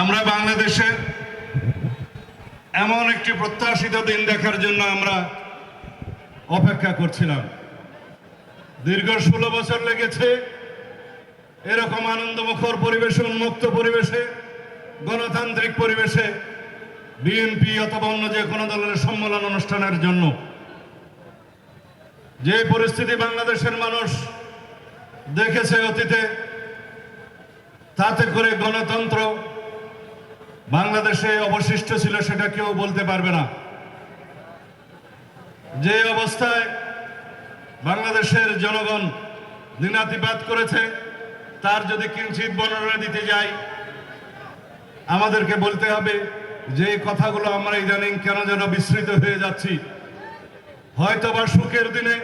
আমরা বাংলাদেশে এমন একটি প্রত্যাশিত দিন দেখার জন্য আমরা অপেক্ষা করছিলাম। দীর্ঘ ষোলো বছর লেগেছে এরকম আনন্দমুখর পরিবেশে, উন্মুক্ত পরিবেশে, গণতান্ত্রিক পরিবেশে বিএনপি অথবা অন্য যে কোনো দলের সম্মেলন অনুষ্ঠানের জন্য। যে পরিস্থিতি বাংলাদেশের মানুষ দেখেছে অতীতে, তাতে করে গণতন্ত্র বাংলাদেশে অবশিষ্ট ছিল সেটা কেউ বলতে পারবে না। যে অবস্থায় বাংলাদেশের জনগণ দিনাতিপাত করেছে, তার যদি কিঞ্চিত বর্ণনা দিতে যাই, আমাদেরকে বলতে হবে যে কথাগুলো আমরা ইদানিং কেন যেন বিস্মৃত হয়ে যাচ্ছি। হয়তো বা সুখের দিনে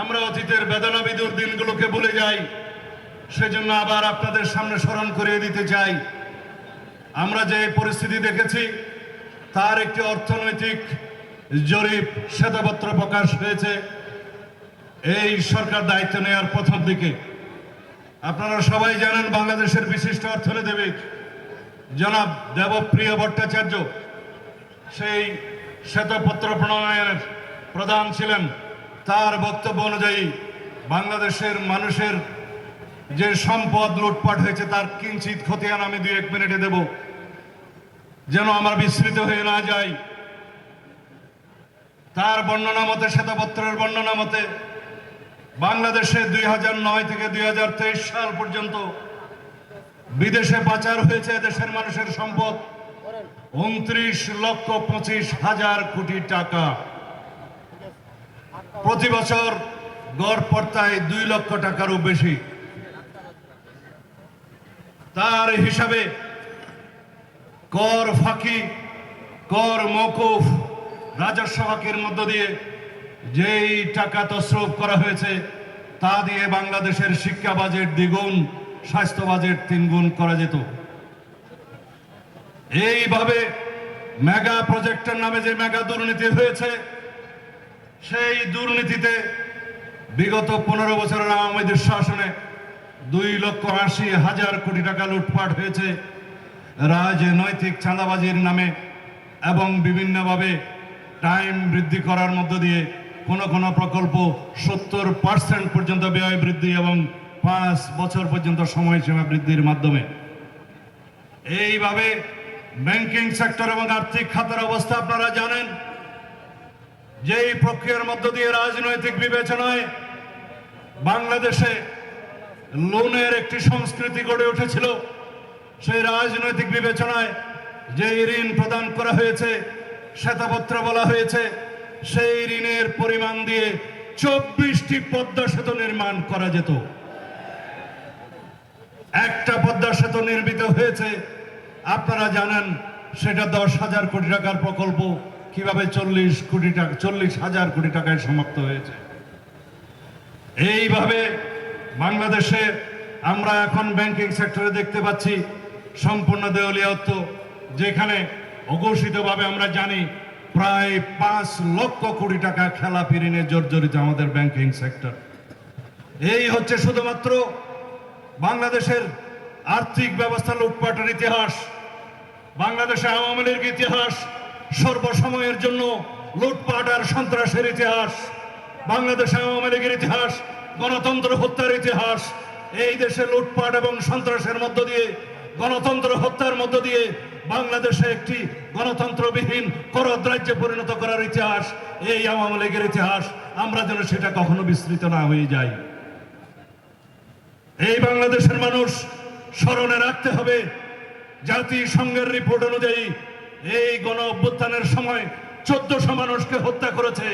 আমরা অতীতের বেদনা বিদুর দিনগুলোকে ভুলে যাই, সেজন্য আবার আপনাদের সামনে স্মরণ করিয়ে দিতে চাই। আমরা যে পরিস্থিতি দেখেছি, তার একটি অর্থনৈতিক জরিপ শ্বেতপত্র প্রকাশ হয়েছে এই সরকার দায়িত্ব নেওয়ার প্রথম দিকে। আপনারা সবাই জানেন বাংলাদেশের বিশিষ্ট অর্থনীতিবিদ, জনাব দেবপ্রিয় ভট্টাচার্য। সেই শ্বেতপত্র প্রণয়নের প্রধান ছিলেন। তার বক্তব্য অনুযায়ী বাংলাদেশের মানুষের যে সম্পদ লুটপাট হয়েছে তার কিঞ্চিত খতিয়ান আমি দুই এক মিনিটে দেব। যেন আমার বিস্মৃত হয়ে না যাই তার বর্ণনা মতে, শ্বেতপত্রের বর্ণনা মতে, বাংলাদেশে দুই নয় থেকে দুই সাল পর্যন্ত বিদেশে পাচার হয়েছে দেশের মানুষের সম্পদ উনত্রিশ লক্ষ পঁচিশ হাজার কোটি টাকা। প্রতি বছর গড় পর্তায় দুই লক্ষ টাকারও বেশি। তার হিসাবে কর ফাঁকি কর মকুফ রাজস্ব ফাঁকির মধ্য দিয়ে যেই টাকা তসরফ করা হয়েছে, তা দিয়ে বাংলাদেশের শিক্ষা বাজেট দ্বিগুণ, স্বাস্থ্য বাজেট তিনগুণ করা যেত। এইভাবে মেগা প্রজেক্টের নামে যে মেগা দুর্নীতি হয়েছে, সেই দুর্নীতিতে বিগত পনেরো বছরের আওয়ামীদের শাসনে দুই লক্ষ আশি হাজার কোটি টাকা লুটপাট হয়েছে রাজনৈতিক চাঁদাবাজির নামে এবং বিভিন্নভাবে টাইম বৃদ্ধি করার মধ্য দিয়ে কোনো কোনো প্রকল্প সত্তর পার্সেন্ট পর্যন্ত ব্যয় বৃদ্ধি এবং পাঁচ বছর পর্যন্ত সময়সীমা বৃদ্ধির মাধ্যমে। এইভাবে ব্যাংকিং সেক্টর এবং আর্থিক খাতের অবস্থা আপনারা জানেন। যেই প্রক্রিয়ার মধ্য দিয়ে রাজনৈতিক বিবেচনায় বাংলাদেশে লোনের একটি সংস্কৃতি গড়ে উঠেছিল। সেই রাজনৈতিক বিবেচনায় যে ঋণ প্রদান করা হয়েছে, শ্বেতপত্র বলা হয়েছে, সেই ঋণের পরিমাণ দিয়ে চব্বিশটি পদ্মা সেতু নির্মাণ করা যেত। একটা পদ্মা সেতু নির্মিত হয়েছে, আপনারা জানেন, সেটা দশ হাজার কোটি টাকার প্রকল্প, কীভাবে চল্লিশ কোটি টাকা, চল্লিশ হাজার কোটি টাকায় সমাপ্ত হয়েছে। এইভাবে বাংলাদেশে আমরা এখন ব্যাংকিং সেক্টরে দেখতে পাচ্ছি সম্পূর্ণ দেওয়ালিয়াত্ব যেখানে অঘোষিতভাবে আমরা জানি প্রায় পাঁচ লক্ষ কোটি টাকা খেলা ঋণে জর্জরিত আমাদের ব্যাংকিং সেক্টর এই হচ্ছে শুধুমাত্র বাংলাদেশের আর্থিক ব্যবস্থা লুটপাটের ইতিহাস, বাংলাদেশে আওয়ামী লীগ ইতিহাস, সর্বসময়ের জন্য লুটপাট আর সন্ত্রাসের ইতিহাস, বাংলাদেশ আওয়ামী লীগের ইতিহাস গণতন্ত্র হত্যার ইতিহাস, এই দেশে লুটপাট এবং সন্ত্রাসের মধ্য দিয়ে, গণতন্ত্র হত্যার মধ্য দিয়ে বাংলাদেশে একটি গণতন্ত্রবিহীন করদ রাজ্যে পরিণত করার ইতিহাস, এই আওয়ামী লীগের ইতিহাস, আমরা যেন সেটা কখনো বিস্তৃত না হয়ে যাই। এই বাংলাদেশের মানুষ স্মরণে রাখতে হবে, জাতিসংঘের রিপোর্ট অনুযায়ী এই গণ অভ্যুত্থানের সময় চোদ্দশো মানুষকে হত্যা করেছে।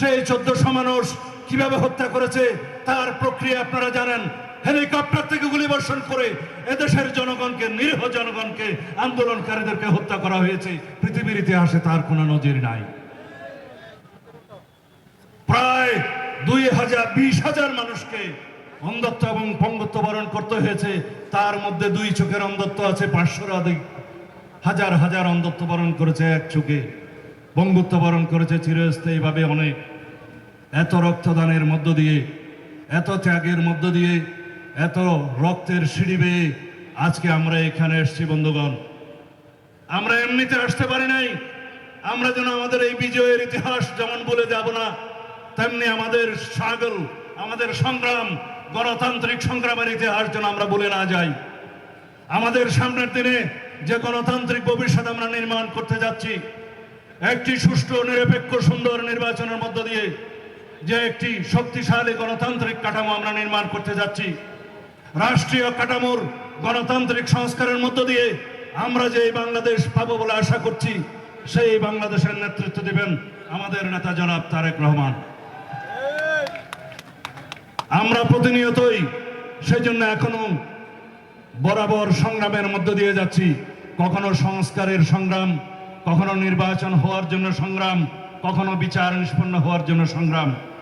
সেই চোদ্দশো মানুষ কীভাবে হত্যা করেছে তার প্রক্রিয়া আপনারা জানেন। হেলিকপ্টার থেকে গুলি বর্ষণ করে এদেশের জনগণকে, নিরীহ জনগণকে, আন্দোলনকারীদেরকে হত্যা করা হয়েছে। পৃথিবীর ইতিহাসে তার কোনো নজির নাই। প্রায় দুই হাজার, বিশ হাজার মানুষকে অন্ধত্ব এবং পঙ্গত্ব বরণ করতে হয়েছে। তার মধ্যে দুই চোখের অন্ধত্ব আছে, পাঁচশোর অধিক হাজার হাজার অন্ধত্ব বরণ করেছে এক চোখে। বঙ্গুত্ব বরণ করেছে চিরস্থায়ীভাবে অনেক এত রক্তদানের মধ্য দিয়ে, এত ত্যাগের মধ্য দিয়ে, এত রক্তের সিঁড়ি বেয়ে আজকে আমরা এখানে এসেছি, বন্ধুগণ। আমরা এমনিতে আসতে পারি নাই। আমরা যেন আমাদের এই বিজয়ের ইতিহাস যেমন বলে যাব না, তেমনি আমাদের সাগল আমাদের সংগ্রাম, গণতান্ত্রিক সংগ্রামের ইতিহাস যেন আমরা বলে না যাই। আমাদের সামনের দিনে যে গণতান্ত্রিক ভবিষ্যৎ আমরা নির্মাণ করতে যাচ্ছি, একটি সুষ্ঠু, নিরপেক্ষ, সুন্দর নির্বাচনের মধ্য দিয়ে যে একটি শক্তিশালী গণতান্ত্রিক কাঠামো আমরা নির্মাণ করতে যাচ্ছি। রাষ্ট্রীয় কাঠামোর গণতান্ত্রিক সংস্কারের মধ্য দিয়ে আমরা যে বাংলাদেশ পাবো বলে আশা করছি, সেই বাংলাদেশের নেতৃত্ব দিবেন আমাদের নেতা জনাব তারেক রহমান। আমরা প্রতিনিয়তই সেজন্য এখনও বরাবর সংগ্রামের মধ্য দিয়ে যাচ্ছি। কখনো সংস্কারের সংগ্রাম, কখনো নির্বাচন হওয়ার জন্য সংগ্রাম, কখনো বিচার নিষ্পন্ন হওয়ার জন্য সংগ্রাম।